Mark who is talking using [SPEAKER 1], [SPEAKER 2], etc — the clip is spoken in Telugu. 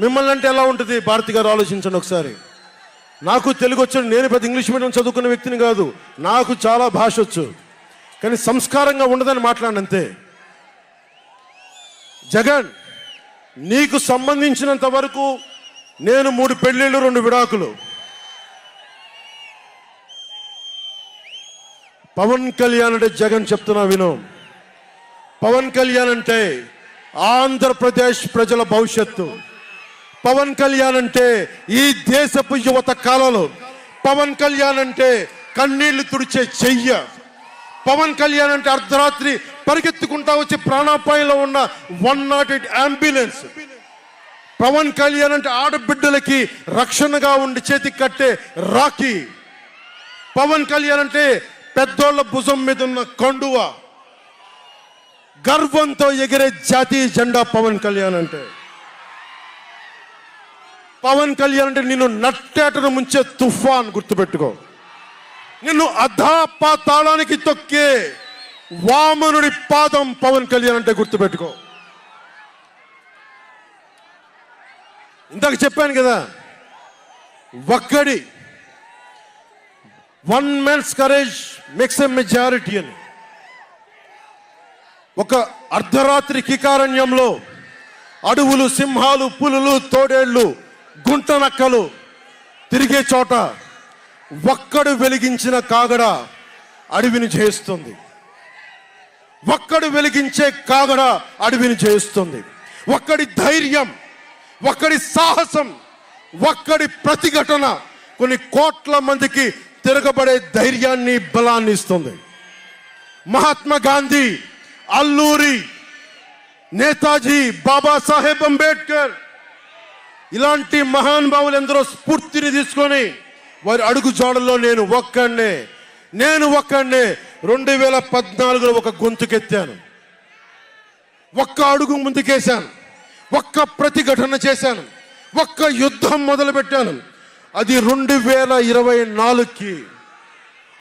[SPEAKER 1] మిమ్మల్ని అంటే ఎలా ఉంటుంది? భారతి గారు ఆలోచించండి ఒకసారి. నాకు తెలుగు వచ్చాను నేను పెద్ద ఇంగ్లీష్ మీడియం చదువుకున్న వ్యక్తిని కాదు. నాకు చాలా భాష వచ్చు. కానీ సంస్కారంగా ఉండదని మాట్లాడిన అంతే. జగన్ నీకు సంబంధించినంత వరకు నేను మూడు పెళ్ళిళ్ళు రెండు విడాకులు. పవన్ కళ్యాణ్ అంటే జగన్ చెప్తున్నా విను. పవన్ కళ్యాణ్ అంటే ఆంధ్రప్రదేశ్ ప్రజల భవిష్యత్తు. పవన్ కళ్యాణ్ అంటే ఈ దేశపు యువత కాలంలో పవన్ కళ్యాణ్ అంటే కన్నీళ్ళు తుడిచే చెయ్య. పవన్ కళ్యాణ్ అంటే అర్ధరాత్రి పరిగెత్తుకుంటా వచ్చి ప్రాణాపాయంలో ఉన్న one nought eight ambulance. Pawan Kalyan అంటే ఆడబిడ్డలకి రక్షణగా ఉండి చేతికి కట్టే రాఖీ. పవన్ కళ్యాణ్ అంటే పెద్దోళ్ళ భుజం మీద ఉన్న కండువ. గర్వంతో ఎగిరే జాతీయ జెండా పవన్ కళ్యాణ్ అంటే. పవన్ కళ్యాణ్ అంటే నిన్ను నట్టేటను ముంచే తుఫాన్ గుర్తుపెట్టుకో. నిన్ను అధాపాతాళానికి తొక్కే వామనుడి పాదం పవన్ కళ్యాణ్ అంటే గుర్తుపెట్టుకో. ఇందాక చెప్పాను కదా ఒక్కడి one man's courage makes a majority అని. ఒక అర్ధరాత్రి కికారణ్యంలో అడవులు సింహాలు పులులు తోడేళ్ళు గుంట నక్కలు తిరిగే చోట ఒక్కడు వెలిగించిన కాగడ అడవిని చేస్తుంది ఒక్కడు వెలిగించే కాగడ అడవిని చేస్తుంది ఒక్కడి ధైర్యం ఒక్కడి సాహసం ఒక్కడి ప్రతిఘటన కొన్ని కోట్ల మందికి తిరగబడే ధైర్యాన్ని బలాన్ని ఇస్తుంది. మహాత్మా గాంధీ అల్లూరి నేతాజీ బాబాసాహెబ్ అంబేద్కర్ ఇలాంటి మహానుభావులు ఎందరో స్ఫూర్తిని తీసుకొని వారి అడుగు జాడల్లో నేను ఒక్కడే నేను ఒక్కడే రెండు వేల పద్నాలుగులో ఒక గొంతుకెత్తాను. ఒక్క అడుగు ముందుకేశాను. ఒక్క ప్రతిఘటన చేశాను. ఒక్క యుద్ధం మొదలుపెట్టాను. అది రెండు వేల ఇరవై నాలుగుకి